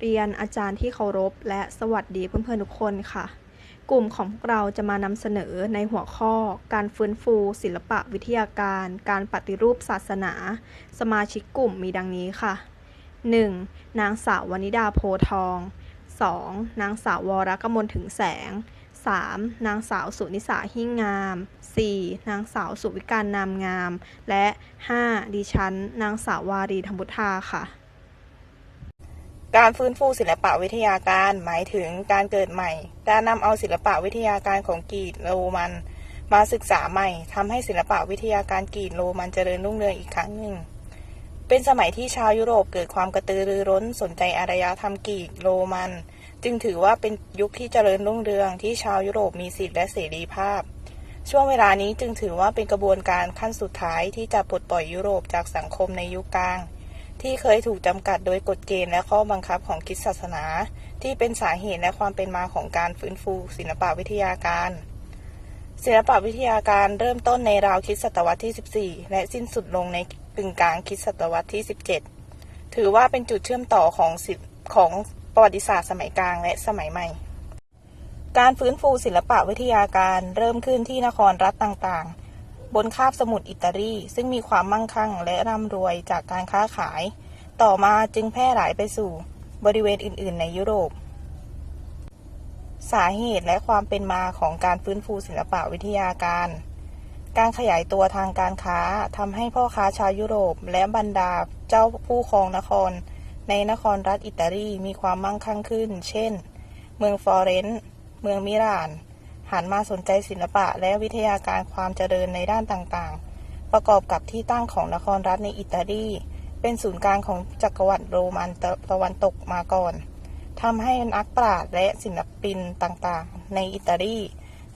เรียนอาจารย์ที่เคารพ และสวัสดีเพื่อนๆทุกคนค่ะ กลุ่มของพวกเราจะมานำเสนอในหัวข้อ การฟื้นฟู ศิลปะวิทยาการ การปฏิรูปศาสนา สมาชิกกลุ่มมีดังนี้ค่ะ 1. นางสาววนิดาโพทอง 2. นางสาววรกมลถึงแสง 3. นางสาวสุนิสาหิ่งงาม 4. นางสาวสุวิการนามงาม และ 5. ดิฉัน นางสาววารีธรรมุทธาค่ะ การฟื้นฟูศิลปะวิทยาการหมายถึงการเกิดใหม่ การนำเอาศิลปะวิทยาการของกรีกโรมัน มาศึกษาใหม่ทำให้ศิลปะวิทยาการกรีกโรมันเจริญรุ่งเรืองอีกครั้งหนึ่ง เป็นสมัยที่ชาวยุโรปเกิดความกระตือรือร้นสนใจอารยธรรมกรีกโรมัน จึงถือว่าเป็นยุคที่เจริญรุ่งเรืองที่ชาวยุโรปมีสิทธิและเสรีภาพ ช่วงเวลานี้จึงถือว่าเป็นกระบวนการขั้นสุดท้ายที่จะปลดปล่อยยุโรปจากสังคมในยุคกลาง ที่เคยถูกจำกัดโดยกฎเกณฑ์และข้อบังคับของคิดศาสนา ที่เป็นสาเหตุและความเป็นมาของการฟื้นฟู ศิลปวิทยาการ ศิลปวิทยาการเริ่มต้นในราวคิดศตวรรษที่ 14 และสิ้นสุดลงในกึ่งกลางคิดศตวรรษที่ 17 ถือว่าเป็นจุดเชื่อมต่อของศิลป์ของประวัติศาสตร์สมัยกลางและสมัยใหม่ การฟื้นฟูศิลปวิทยาการเริ่มขึ้นที่นครรัฐต่างๆ บนคาบสมุทรอิตาลีซึ่งมีความมั่งคั่งและร่ำรวยจากการค้าขาย ต่อมาจึงแพร่หลายไปสู่บริเวณอื่น ๆ ในยุโรป สาเหตุและความเป็นมาของการฟื้นฟูศิลปวิทยาการ การขยายตัวทางการค้าทำให้พ่อค้าชาวยุโรป และบรรดาเจ้าผู้ครองนคร ในนครรัฐอิตาลีมีความมั่งคั่งขึ้น เช่น เมืองฟลอเรนซ์เมืองมิลาน หันมาสนใจศิลปะและวิทยาการความเจริญในด้านต่างๆ ประกอบกับที่ตั้งของนครรัฐในอิตาลี เป็นศูนย์กลางของจักรวรรดิโรมันตะวันตกมาก่อนทำให้นักปราชญ์และศิลปินต่างๆ ในอิตาลี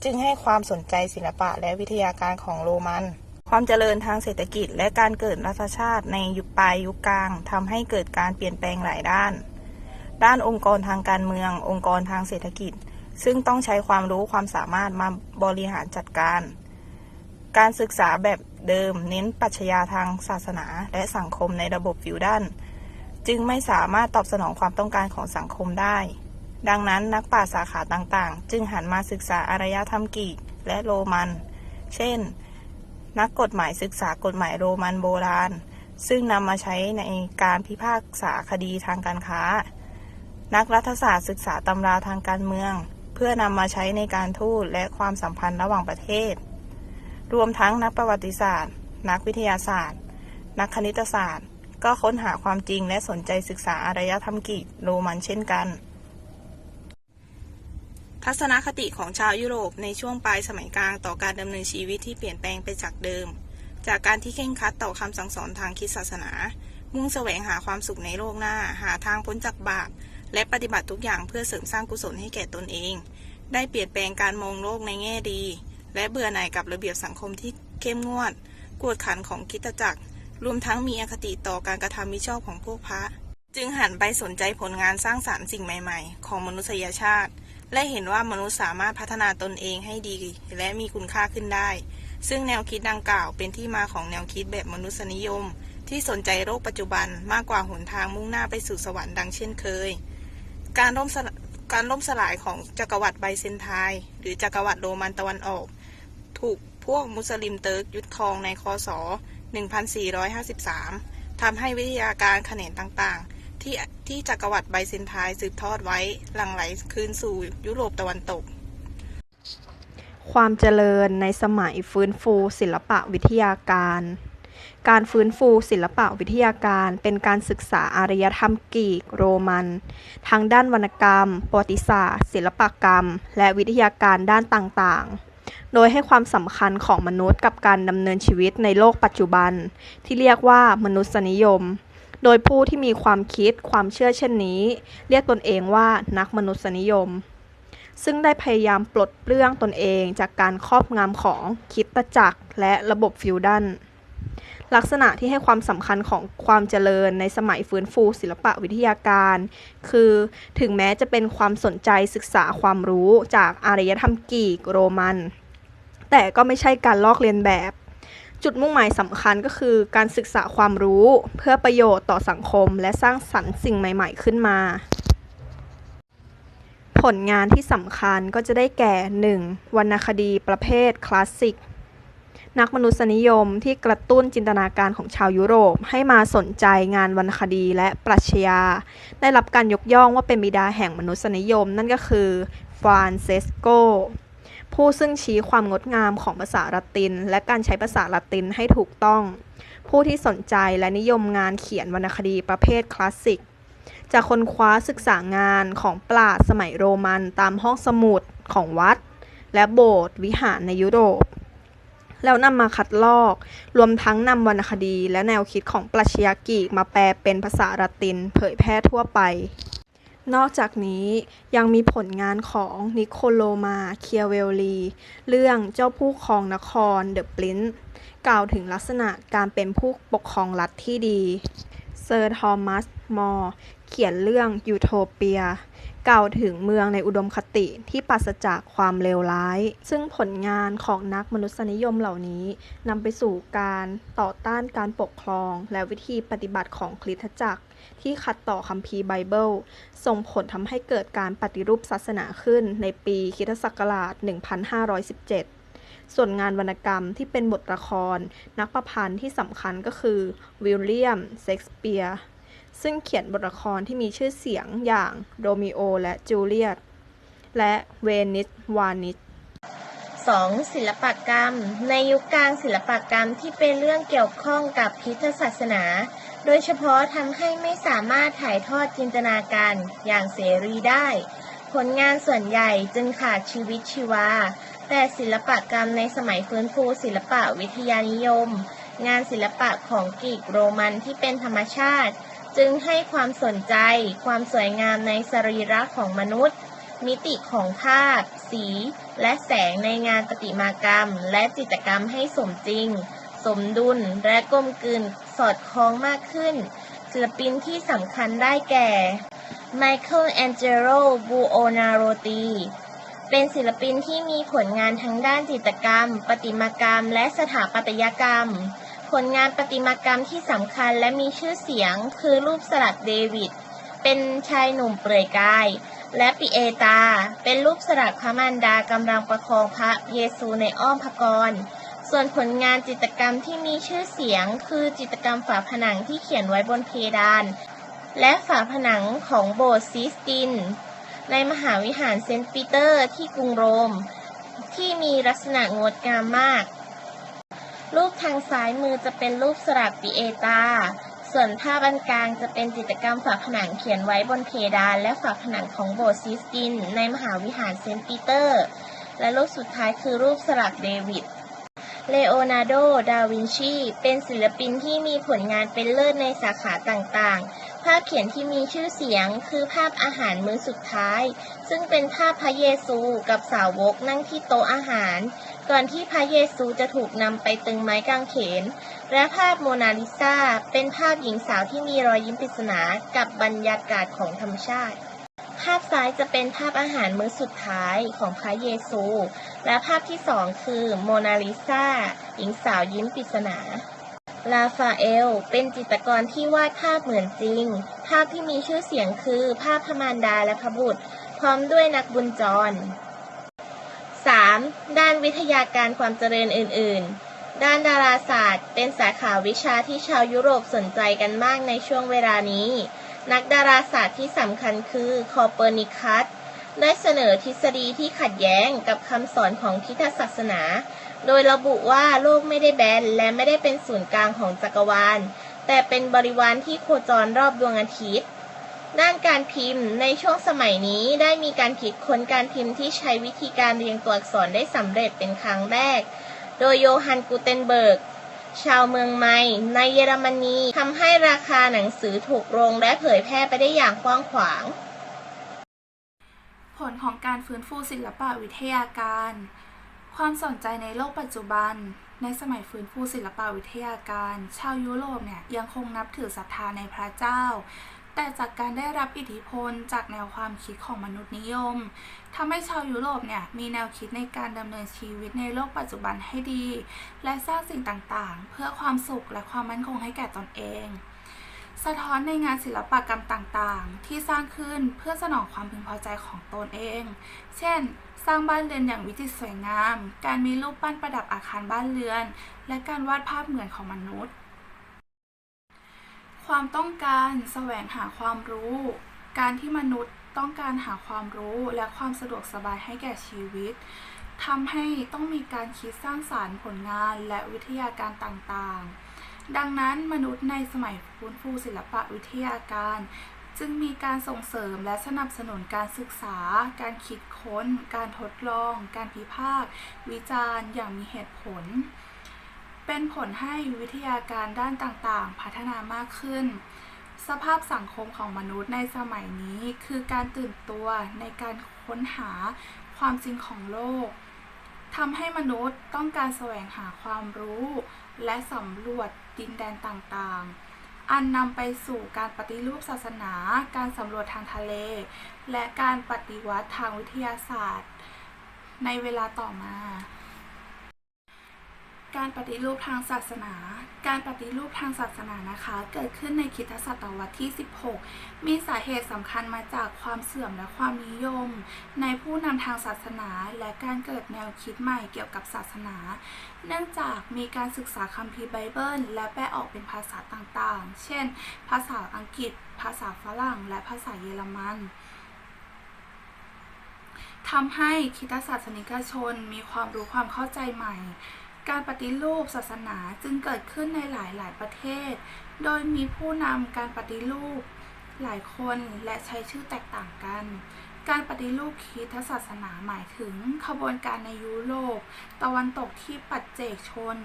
จึงให้ความสนใจศิลปะและวิทยาการของโรมัน ความเจริญทางเศรษฐกิจและการเกิดรัฐชาติในยุคปลายยุคกลางทำให้เกิดการเปลี่ยนแปลงหลายด้าน ด้านองค์กรทางการเมือง องค์กรทางเศรษฐกิจ ซึ่งต้องใช้ความรู้ความสามารถมาบริหารจัดการ การศึกษาแบบเดิมเน้นปรัชญาทางศาสนาและสังคมในระบบฟิวดัลจึงไม่สามารถตอบสนองความต้องการของสังคมได้ ดังนั้นนักปราสาขาต่างๆ จึงหันมาศึกษาอารยธรรมกรีกและโรมัน เช่น นักกฎหมายศึกษากฎหมายโรมันโบราณ ซึ่งนำมาใช้ในการพิพากษาคดีทางการค้า นักรัฐศาสตร์ศึกษาตำราทางการเมือง พื่อนำมาใช้ในการทูตและความสัมพันธ์ระหว่างประเทศ รวมทั้งนักประวัติศาสตร์ นักวิทยาศาสตร์ นักคณิตศาสตร์ ก็ค้นหาความจริงและสนใจศึกษาอารยธรรมกรีกโรมันเช่นกัน ทัศนคติของชาวยุโรปในช่วงปลายสมัยกลางต่อการดำเนินชีวิตที่เปลี่ยนแปลงไปจากเดิม จากการที่เข่งครัดต่อคำสั่งสอนทางคิดศาสนา มุ่งแสวงหาความสุขในโลกหน้า หาทางพ้นจากบาปและปฏิบัติทุกอย่างเพื่อเสริมสร้างกุศลให้แก่ตนเอง ได้เปลี่ยนแปลงการมองโลกในแง่ดี และเบื่อหน่ายกับระเบียบสังคมที่เข้มงวด กวดขันของคิดจักร รวมทั้งมีอคติต่อการกระทำมิชอบของพวกพระ จึงหันไปสนใจผลงานสร้างสารรค์สิ่งใหม่ ๆ ของมนุษยชาติ และเห็นว่ามนุษย์สามารถพัฒนาตนเองให้ดี และมีคุณค่าขึ้นได้ ซึ่งแนวคิดดังกล่าวเป็นที่มาของแนวคิดแบบมนุษยนิยม ที่สนใจโลกปัจจุบันมากกว่าหนทางมุ่งหน้าไปสู่สวรรค์ดังเช่นเคย การล่ม การล่มสลายของจักรวรรดิไบเซนไทน์หรือจักรวรรดิโรมันตะวันออก ถูกพวกมุสลิมเติร์กยึดครองในคศ 1453 ทำให้วิทยาการแขนงต่างๆ ที่ที่จักรวรรดิไบเซนไทน์สืบทอดไว้หลั่งไหลคืนสู่ยุโรปตะวันตก ความเจริญในสมัยฟื้นฟูศิลปะวิทยาการ การฟื้นฟูศิลปะวิทยาการเป็นการศึกษาอารยธรรมกรีกโรมัน ทั้งด้านวรรณกรรม ประวัติศาสตร์ ศิลปกรรม และวิทยาการด้านต่างๆ โดยให้ความสำคัญของมนุษย์กับการดำเนินชีวิตในโลกปัจจุบัน ที่เรียกว่ามนุษยนิยม โดยผู้ที่มีความคิดความเชื่อเช่นนี้ เรียกตนเองว่านักมนุษยนิยม ซึ่งได้พยายามปลดเปลื้องตนเองจากการครอบงำของคิดตจักรและระบบฟิวดัล ลักษณะที่ให้ความสำคัญของความเจริญในสมัยฟื้นฟูศิลปะวิทยาการ คือถึงแม้จะเป็นความสนใจศึกษาความรู้จากอารยธรรมกรีกโรมัน แต่ก็ไม่ใช่การลอกเลียนแบบ จุดมุ่งหมายสำคัญก็คือการศึกษาความรู้เพื่อประโยชน์ต่อสังคม และสร้างสรรค์สิ่งใหม่ ๆ ขึ้นมา ผลงานที่สำคัญก็จะได้แก่ 1. วรรณคดีประเภทคลาสสิก นักมนุษยนิยมที่กระตุ้นจินตนาการของชาวยุโรป ให้มาสนใจงานวรรณคดีและปรัชญา ได้รับการยกย่องว่าเป็นบิดาแห่งมนุษยนิยม นั่นก็คือฟรานเซสโก ผู้ซึ่งชี้ความงดงามของภาษาละติน และการใช้ภาษาละตินให้ถูกต้อง ผู้ที่สนใจและนิยมงานเขียนวรรณคดีประเภทคลาสสิกจะค้นคว้าศึกษางานของปราชญ์สมัยโรมันตามห้องสมุดของวัด และโบสถ์วิหารในยุโรป แล้วนำมาคัดลอก รวมทั้งนำวรรณคดีและแนวคิดของปรัชญากีกมาแปลเป็นภาษาละตินเผยแพร่ทั่วไป นอกจากนี้ยังมีผลงานของนิโคโลมาเคียเวลลี เรื่องเจ้าผู้ครองนครเดอะปรินซ์กล่าวถึงลักษณะการเป็นผู้ปกครองรัฐที่ดี เซอร์ทอมัส มอร์ เขียนเรื่องยูโทเปีย กล่าวถึงเมืองในอุดมคติที่ปราศจากความเลวร้าย ซึ่งผลงานของนักมนุษยนิยมเหล่านี้นำไปสู่การต่อต้านการปกครอง และวิธีปฏิบัติของคริสตจักร ที่ขัดต่อคัมภีร์ไบเบิล ส่งผลทำให้เกิดการปฏิรูปศาสนาขึ้นในปีคริสตศักราช 1517ส่วนงานวรรณกรรมที่เป็นบทละคร นักประพันธ์ที่สำคัญก็คือ วิลเลียม เชกสเปียร์ ซึ่งเขียนบทละครที่มีชื่อเสียงอย่างโรมิโอและจูเลียต และเวนิสวานิช 2. ศิลปกรรม ในยุคกลางศิลปกรรมที่เป็นเรื่องเกี่ยวข้องกับคริสตศาสนา โดยเฉพาะทำให้ไม่สามารถถ่ายทอดจินตนาการอย่างเสรีได้ ผลงานส่วนใหญ่จึงขาดชีวิตชีวา แต่ศิลปกรรมในสมัยฟื้นฟูศิลปะวิทยานิยม งานศิลปะของกรีกโรมันที่เป็นธรรมชาติ จึงให้ความสนใจความสวยงามในสรีระของมนุษย์ มิติของภาพ สี และแสงในงานประติมากรรม และจิตรกรรมให้สมจริง สมดุลและกลมกลืนสอดคล้องมากขึ้นศิลปินที่สำคัญได้แก่ Michael Angelo Buonarroti เป็นศิลปินที่มีผลงานทั้งด้านจิตรกรรม ประติมากรรม และสถาปัตยกรรม ผลงานประติมากรรมที่สำคัญและมีชื่อเสียงคือรูปสลักเดวิด เป็นชายหนุ่มเปลือยกาย และปิเอตา เป็นรูปสลักพระมารดากำลังประคองพระเยซูในอ้อมพระกร ส่วนผลงานจิตรกรรมที่มีชื่อเสียง คือจิตรกรรมฝาผนังที่เขียนไว้บนเพดาน และฝาผนังของโบสถ์ซิสติน ในมหาวิหารเซนต์ปีเตอร์ที่กรุงโรม ที่มีลักษณะงดงามมาก รูปทางซ้ายมือจะเป็นรูปสลักปิเอตา ส่วนภาพอันกลางจะเป็นจิตรกรรมฝาผนังเขียนไว้บนเพดาน และฝาผนังของโบสถ์ซิสติน ในมหาวิหารเซนต์ปีเตอร์ และรูปสุดท้ายคือรูปสลักเดวิด เลโอนาร์โด ดาวินชี เป็นศิลปินที่มีผลงานเป็นเลิศในสาขาต่างๆ ภาพเขียนที่มีชื่อเสียงคือภาพอาหารมื้อสุดท้าย ซึ่งเป็นภาพพระเยซูกับสาวกนั่งที่โต๊ะอาหาร ก่อนที่พระเยซูจะถูกนำไปตึงไม้กางเขน และภาพโมนาลิซาเป็นภาพหญิงสาวที่มีรอยยิ้มปริศนากับบรรยากาศของธรรมชาติ ภาพซ้ายจะเป็นภาพอาหารมื้อสุดท้ายของพระเยซู และภาพที่สองคือโมนาลิซาหญิงสาวยิ้มปริศนาลาฟาเอล เป็นจิตรกรที่วาดภาพเหมือนจริง ภาพที่มีชื่อเสียงคือภาพพมารดาและพระบุตร พร้อมด้วยนักบุญจร 3. ด้านวิทยาการความเจริญอื่น ๆ ด้านดาราศาสตร์ เป็นสาขาวิชาที่ชาวยุโรปสนใจกันมากในช่วงเวลานี้ นักดาราศาสตร์ที่สำคัญคือคอเปอร์นิคัสได้เสนอทฤษฎีที่ขัดแย้งกับคำสอนของคริสศาสนา โดยระบุว่าโลกไม่ได้แบนและไม่ได้เป็นศูนย์กลางของจักรวาล แต่เป็นบริวารที่โคจรรอบดวงอาทิตย์ ด้านการพิมพ์ในช่วงสมัยนี้ได้มีการคิดค้นการพิมพ์ที่ใช้วิธีการเรียงตัวอักษรได้สำเร็จเป็นครั้งแรก โดยโยฮันกูเทนเบิร์ก ชาวเมืองไมน์ในเยอรมนีทำให้ราคาหนังสือถูกลงและเผยแพร่ไปได้อย่างกว้างขวาง ผลของการฟื้นฟูศิลปะวิทยาการ ความสนใจในโลกปัจจุบันในสมัยฟื้นฟูศิลปะวิทยาการ ชาวยุโรปเนี่ยยังคงนับถือศรัทธาในพระเจ้า แต่จากการได้รับอิทธิพลจากแนวความคิดของมนุษย์นิยมทำให้ชาวยุโรปเนี่ยมีแนวคิดในการดำเนินชีวิตในโลกปัจจุบันให้ดี และสร้างสิ่งต่างๆ เพื่อความสุขและความมั่นคงให้แก่ตนเอง สะท้อนในงานศิลปกรรมต่างๆ ที่สร้างขึ้นเพื่อสนองความพึงพอใจของตนเอง เช่น สร้างบ้านเรือนอย่างวิจิตรสวยงาม การมีรูปปั้นประดับอาคารบ้านเรือน และการวาดภาพเหมือนของมนุษย์ ความต้องการแสวงหาความรู้ การที่มนุษย์ต้องการหาความรู้และความสะดวกสบายให้แก่ชีวิตทำให้ต้องมีการคิดสร้างสารรค์ผลงานและวิทยาการต่างๆ ดังนั้นมนุษย์ในสมัยฟื้นฟูศิลปะวิทยาการ จึงมีการส่งเสริมและสนับสนุนการศึกษา การคิดค้น การทดลอง การพิพากษ์วิจารณ์อย่างมีเหตุผล เป็นผลให้วิทยาการด้านต่างๆ พัฒนามากขึ้น สภาพสังคมของมนุษย์ในสมัยนี้คือการตื่นตัวในการค้นหาความจริงของโลกทำให้มนุษย์ต้องการแสวงหาความรู้ และสำรวจดินแดนต่างๆ อันนำไปสู่การปฏิรูปศาสนา การสำรวจทางทะเล และการปฏิวัติทางวิทยาศาสตร์ ในเวลาต่อมา การปฏิรูปทางศาสนา การปฏิรูปทางศาสนานะคะ เกิดขึ้นในคริสตศตวรรษที่ 16 มีสาเหตุสำคัญมาจากความเสื่อมและความนิยม ในผู้นำทางศาสนา และการเกิดแนวคิดใหม่เกี่ยวกับศาสนา เนื่องจากมีการศึกษาคัมภีร์ไบเบิล และแปลออกเป็นภาษาต่างๆ เช่น ภาษาอังกฤษ ภาษาฝรั่ง และภาษาเยอรมันทำให้คริสตศาสนิกชนมีความรู้ความเข้าใจใหม่ การปฏิรูปศาสนาจึงเกิดขึ้นในหลายๆประเทศ โดยมีผู้นำการปฏิรูป หลายคนและใช้ชื่อแตกต่างกัน การปฏิรูปคริสตศาสนาหมายถึงขบวนการในยุโรป ตะวันตกที่ปัจเจกชน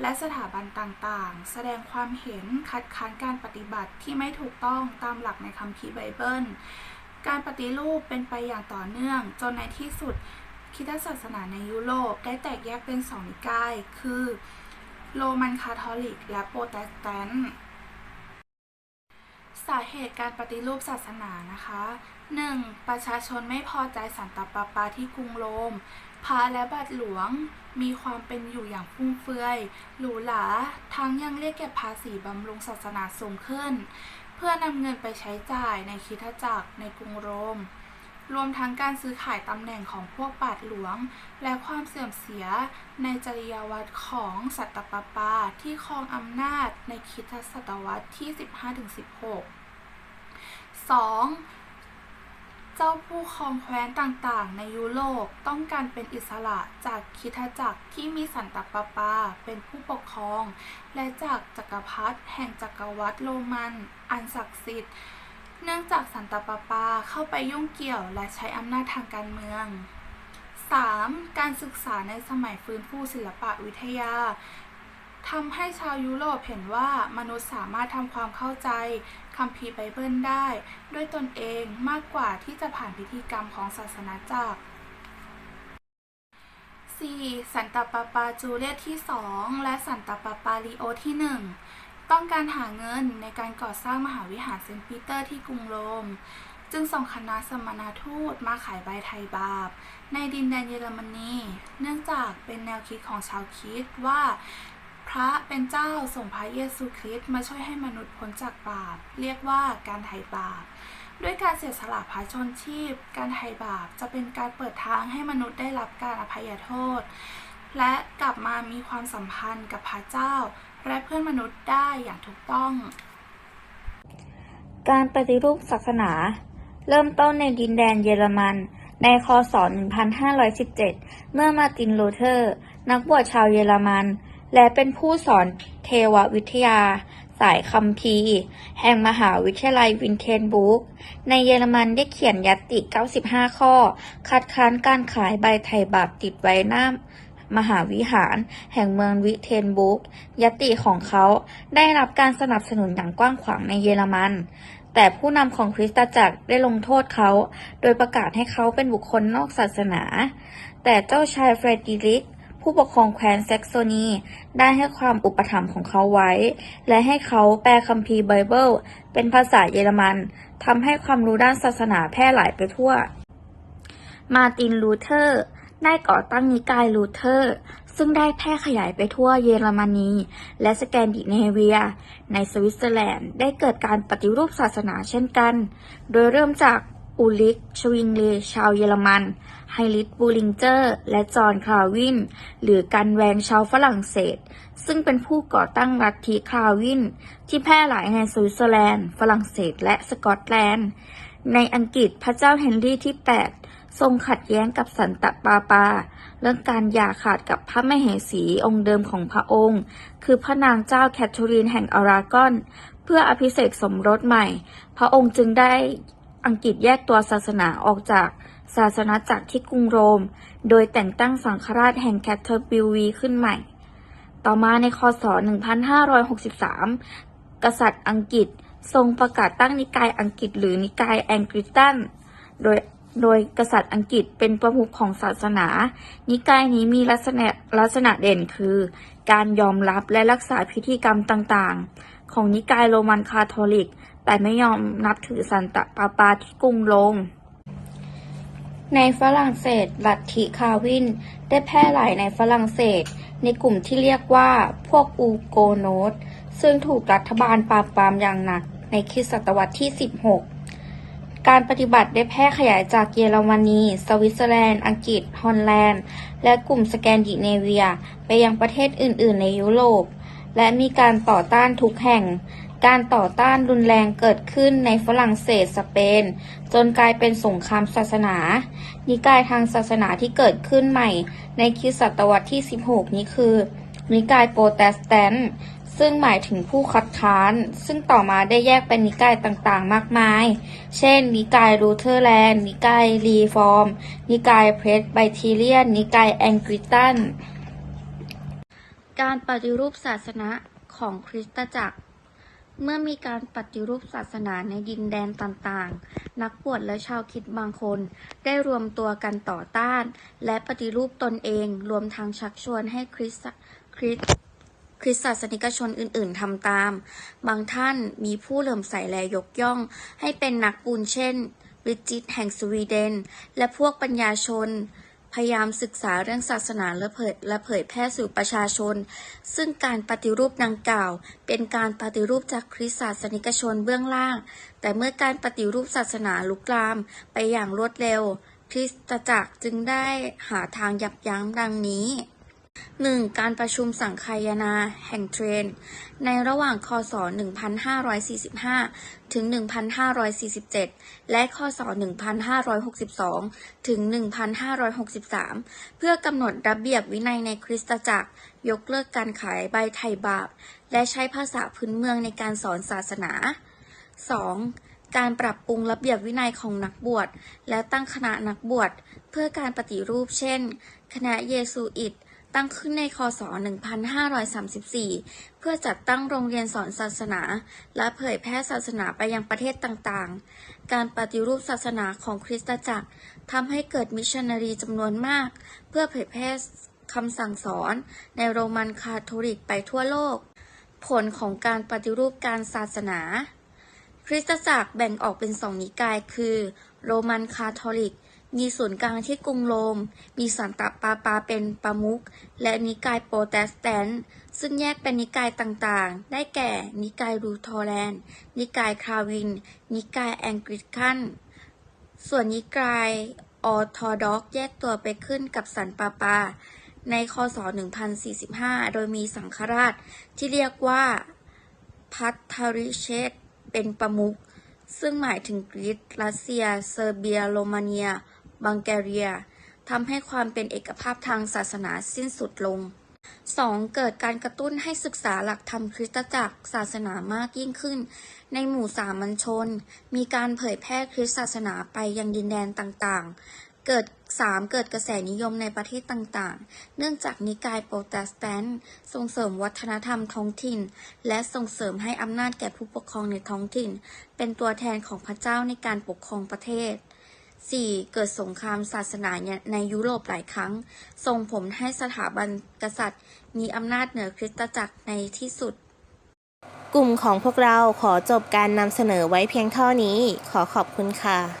และสถาบันต่างๆ แสดงความเห็นคัดค้านการปฏิบัติที่ไม่ถูกต้องตามหลักในคัมภีร์ไบเบิล การปฏิรูปเป็นไปอย่างต่อเนื่องจนในที่สุด คริสตศาสนาในยุโรปได้แตกแยกเป็นสองนิกาย คือโรมันคาทอลิก และโปรเตสแตนต์สาเหตุการปฏิรูปศาสนานะคะ 1. ประชาชนไม่พอใจสันตปาปาที่กรุงโรม พระและบาทหลวงมีความเป็นอยู่อย่างฟุ่มเฟือย หรูหรา ทั้งยังเรียกเก็บภาษีบำรุงศาสนาสูงขึ้น เพื่อนำเงินไปใช้จ่ายในคริสตจักรในกรุงโรม รวมทั้งการซื้อขายตำแหน่งของพวกบาทหลวง และความเสื่อมเสียในจริยวัตรของสัตตปาปาที่ครองอำนาจในคริสตศตวรรษที่ 15-16 2. เจ้าผู้ครองแคว้นต่างๆ ในยุโรปต้องการเป็นอิสระจากคริสตจักรที่มีสันตปาปาเป็นผู้ปกครอง และจากจักรพรรดิแห่งจักรวรรดิโรมัน อันศักดิ์สิทธิ์ เนื่องจากสันตะปาปาเข้าไปยุ่งเกี่ยวและใช้อำนาจทางการเมือง 3. การศึกษาในสมัยฟื้นฟูศิลปะวิทยาทำให้ชาวยุโรปเห็นว่ามนุษย์สามารถทำความเข้าใจคัมภีร์ไบเบิลได้ ด้วยตนเองมากกว่าที่จะผ่านพิธีกรรมของศาสนาจักร 4. สันตะปาปาจูเลียตที่ 2 และสันตะปาปาลีโอที่ 1 ต้องการหาเงินในการก่อสร้างมหาวิหารเซนต์ปีเตอร์ที่กรุงโรม จึงส่งคณะสมณทูตมาขายใบไทยบาป ในดินแดนเยอรมนี เนื่องจากเป็นแนวคิดของชาวคริสต์ว่า พระเป็นเจ้าส่งพระเยซูคริสต์มาช่วยให้มนุษย์พ้นจากบาป เรียกว่าการไถ่บาปด้วยการเสียสละพระชนชีพ การไถ่บาปจะเป็นการเปิดทางให้มนุษย์ได้รับการอภัยโทษ และกลับมามีความสัมพันธ์กับพระเจ้า และเพื่อนมนุษย์ได้อย่างถูกต้อง การปฏิรูปศาสนา เริ่มต้นในดินแดนเยอรมันในคศ 1517 เมื่อมาตินลูเทอร์ นักบวชชาวเยอรมัน และเป็นผู้สอนเทววิทยา สายคัมภีร์ แห่งมหาวิทยาลัยวินเทนบุกในเยอรมันได้เขียนยัตติ 95 ข้อ คัดค้านการขายใบไถ่บาปติดไว้หน้า มหาวิหาร แห่งเมืองวิเทนบุกยติของเขาได้รับการสนับสนุนอย่างกว้างขวางในเยอรมัน แต่ผู้นำของคริสตจักรได้ลงโทษเขา โดยประกาศให้เขาเป็นบุคคลนอกศาสนา แต่เจ้าชายเฟรดริริกผู้ปกครองแคว้นแซกโซนี ได้ให้ความอุปถัมภ์ของเขาไว้ และให้เขาแปลคัมภีร์ไบเบิล เป็นภาษาเยอรมันทำให้ความรู้ด้านศาสนาแพร่หลายไปทั่ว มาตินลูเทอร์ ได้ก่อตั้งนิกายลูเทอร์ ซึ่งได้แพร่ขยายไปทั่วเยอรมนี และสแกนดิเนเวีย ในสวิตเซอร์แลนด์ได้เกิดการปฏิรูปศาสนาเช่นกัน โดยเริ่มจากอูลิก ชวิงเล ชาวเยอรมัน ไฮริทบูลิงเจอร์ และจอห์นคลาวิน หรือกันแวงชาวฝรั่งเศส ซึ่งเป็นผู้ก่อตั้งลัทธิคลาวิน ที่แพร่หลายในสวิตเซอร์แลนด์ ฝรั่งเศส และสกอตแลนด์ ในอังกฤษพระเจ้าเฮนรี่ที่ 8 ทรงขัดแย้งกับสันตะปาปา เรื่องการหย่าขาดกับพระมเหสีองค์เดิมของพระองค์ คือพระนางเจ้าแคทเธอรีนแห่งอารากอน เพื่ออภิเษกสมรสใหม่ พระองค์จึงได้อังกฤษแยกตัวศาสนาออกจากศาสนาจักรที่กรุงโรม โดยแต่งตั้งสังฆราชแห่งแคทเธอบิลวีขึ้นใหม่ ต่อมาในคศ 1563 กษัตริย์อังกฤษทรงประกาศตั้งนิกายอังกฤษหรือนิกายแองกฤษตัน โดย โดยกษัตริย์อังกฤษเป็นประมุขของศาสนา นิกายนี้มีลักษณะลักษณะเด่นคือ การยอมรับและรักษาพิธีกรรมต่างๆ ของนิกายโรมันคาทอลิก แต่ไม่ยอมนับถือสันตะปาปาที่กรุงโรมในฝรั่งเศส ลัทธิคาวิน ได้แพร่หลายในฝรั่งเศส ในกลุ่มที่เรียกว่าพวกอูโกโนสซึ่งถูกรัฐบาลปราบปรามอย่างหนักในคริสตศตวรรษที่ 16 การปฏิบัติได้แพร่ขยายจากเยอรมนี สวิตเซอร์แลนด์ อังกฤษ ฮอลแลนด์ และกลุ่มสแกนดิเนเวีย ไปยังประเทศอื่น ๆ ในยุโรป และมีการต่อต้านทุกแห่ง การต่อต้านรุนแรงเกิดขึ้นในฝรั่งเศส สเปน จนกลายเป็นสงครามศาสนา นิกายทางศาสนาที่เกิดขึ้นใหม่ ในคริสตศตวรรษที่ 16 นี้คือ นิกายโปรเตสแตนต์ ซึ่งหมายถึงผู้คัดค้าน ซึ่งต่อมาได้แยกเป็นนิกายต่างๆ มากมาย เช่น นิกายลูเทอร์แลนด์ นิกายรีฟอร์ม นิกายเพรสไบทีเรียน นิกายแองกฤตัน การปฏิรูปศาสนาของคริสตจักร เมื่อมีการปฏิรูปศาสนาในดินแดนต่างๆ นักบวชและชาวคริดบางคน ได้รวมตัวกันต่อต้าน และปฏิรูปตนเอง รวมทั้งชักชวนให้คริสตคริส คริสตศาสนิกชนอื่นๆทำตาม บางท่านมีผู้เหลื่อมใสและยกย่อง ให้เป็นนักบุญเช่นบริจิตแห่งสวีเดน และพวกปัญญาชน พยายามศึกษาเรื่องศาสนาและเผยและเผยแพร่สู่ประชาชน ซึ่งการปฏิรูปดังกล่าว เป็นการปฏิรูปจากคริสตศาสนิกชนเบื้องล่าง แต่เมื่อการปฏิรูปศาสนาลุกลามไปอย่างรวดเร็ว คริสตจักรจึงได้หาทางยับยั้งดังนี้ 1. การประชุมสังคายนาแห่งเทรน ในระหว่างคศ 1545 ถึง 1547 และคศ 1562 ถึง 1563 เพื่อกำหนดระเบียบวินัยในคริสตจักร ยกเลิกการขายใบไถ่บาป และใช้ภาษาพื้นเมืองในการสอนศาสนา 2. การปรับปรุงระเบียบวินัยของนักบวช และตั้งคณะนักบวช เพื่อการปฏิรูปเช่น คณะเยซูอิต ตั้งขึ้นในคศ 1534 เพื่อจัดตั้งโรงเรียนสอนศาสนา และเผยแพร่ศาสนาไปยังประเทศต่างๆ การปฏิรูปศาสนาของคริสตจักรทำให้เกิดมิชชันนารีจำนวนมาก เพื่อเผยแพร่คำสั่งสอนในโรมันคาทอลิกไปทั่วโลก ผลของการปฏิรูปการศาสนา คริสตจักรแบ่งออกเป็นสองนิกายคือ โรมันคาทอลิก มีศูนย์กลางที่กรุงโรม มีสันตปาปาเป็นประมุข และนิกายโปรเตสแตนต์ ซึ่งแยกเป็นนิกายต่างๆ ได้แก่ นิกายรูทอแลนด์ นิกายคาวิน นิกายแองกฤษคัน ส่วนนิกายออร์โธดอกแยกตัวไปขึ้นกับสันปาปา ในคศ 1045 โดยมีสังฆราชที่เรียกว่าพัทธริเชตเป็นประมุขซึ่งหมายถึงกรีซรัสเซีย เซอร์เบีย โรมาเนีย บังแกเรียทำให้ความเป็นเอกภาพทางศาสนาสิ้นสุดลง 2. เกิดการกระตุ้นให้ศึกษาหลักธรรมคริสตจักรศาสนามากยิ่งขึ้น ในหมู่สามัญชน มีการเผยแพร่คริสตศาสนาไปยังดินแดนต่างๆ เกิด 3. เกิดกระแสนิยมในประเทศต่างๆ เนื่องจากนิกายโปรเตสแตนต์ส่งเสริมวัฒนธรรมท้องถิ่น และส่งเสริมให้อำนาจแก่ผู้ปกครองในท้องถิ่น เป็นตัวแทนของพระเจ้าในการปกครองประเทศ 4. เกิดสงครามศาสนาในยุโรปหลายครั้ง ส่งผลให้สถาบันกษัตริย์ มีอำนาจเหนือคริสตจักรในที่สุด กลุ่มของพวกเราขอจบการนำเสนอไว้เพียงเท่านี้ ขอขอบคุณค่ะ